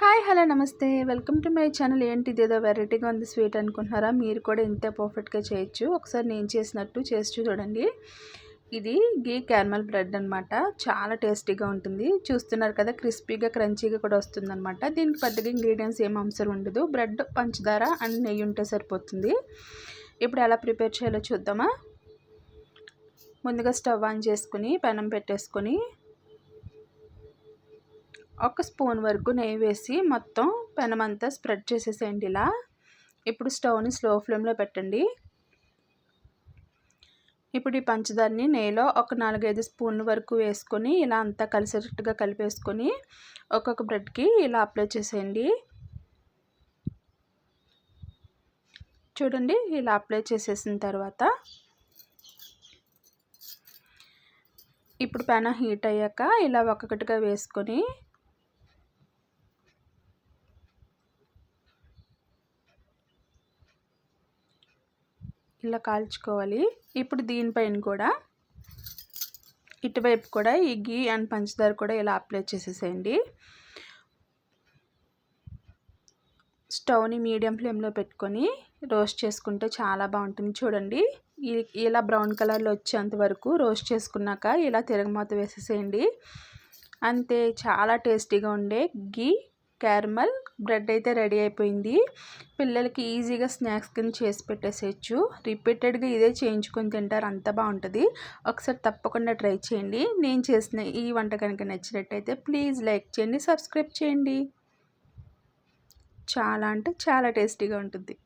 Hi hello నమస్తే. Welcome to my channel. ఏంటి ఇదేదో వెరైటీగా ఉంది స్వీట్ అనుకుంటున్నారా? మీరు కూడా ఇంతే పర్ఫెక్ట్గా చేయొచ్చు. ఒకసారి నేను చేసినట్టు చేసి చూడండి. ఇది గీ క్యారమల్ బ్రెడ్ అనమాట చాలా టేస్టీగా ఉంటుంది. చూస్తున్నారు కదా క్రిస్పీగా క్రంచీగా కూడా వస్తుందన్నమాట. దీనికి పెద్దగా ఇంగ్రీడియంట్స్ ఏం అవసరం ఉండదు. బ్రెడ్ పంచదార అండ్ నెయ్యి ఉంటే సరిపోతుంది. ఇప్పుడు ఎలా ప్రిపేర్ చేయాలో చూద్దామా? ముందుగా స్టవ్ ఆన్ చేసుకుని పెనం పెట్టేసుకొని ఒక స్పూన్ వరకు నెయ్యి వేసి మొత్తం పెనమంతా స్ప్రెడ్ చేసేసేయండి ఇలా. ఇప్పుడు స్టవ్ని స్లో ఫ్లేమ్లో పెట్టండి. ఇప్పుడు ఈ పంచదారని నెయ్యిలో ఒక నాలుగైదు స్పూన్ల వరకు వేసుకొని ఇలా అంతా కలిసేటట్టుగా కలిపేసుకొని ఒక్కొక్క బ్రెడ్కి ఇలా అప్లై చేసేయండి. చూడండి ఇలా అప్లై చేసేసిన తర్వాత ఇప్పుడు పెన హీట్ అయ్యాక ఇలా ఒక్కొక్కటిగా వేసుకొని ఇలా కాల్చుకోవాలి. ఇప్పుడు దీనిపైన కూడా ఇటువైపు కూడా ఈ గీ అండ్ పంచదార కూడా ఇలా అప్లై చేసేసేయండి. స్టవ్ని మీడియం ఫ్లేమ్లో పెట్టుకొని రోస్ట్ చేసుకుంటే చాలా బాగుంటుంది. చూడండి ఇలా బ్రౌన్ కలర్లో వచ్చేంత వరకు రోస్ట్ చేసుకున్నాక ఇలా తిరగమాత వేసేసేయండి. అంతే చాలా టేస్టీగా ఉండే గీ క్యారమల్ బ్రెడ్ అయితే రెడీ అయిపోయింది. పిల్లలకి ఈజీగా స్నాక్స్ కింద చేసి పెట్టేసేయచ్చు. రిపీటెడ్గా ఇదే చేయించుకొని తింటారు అంత బాగుంటుంది. ఒకసారి తప్పకుండా ట్రై చేయండి. నేను చేసిన ఈ వంట కనుక నచ్చినట్టయితే ప్లీజ్ లైక్ చేయండి సబ్స్క్రైబ్ చేయండి. చాలా అంటే చాలా టేస్టీగా ఉంటుంది.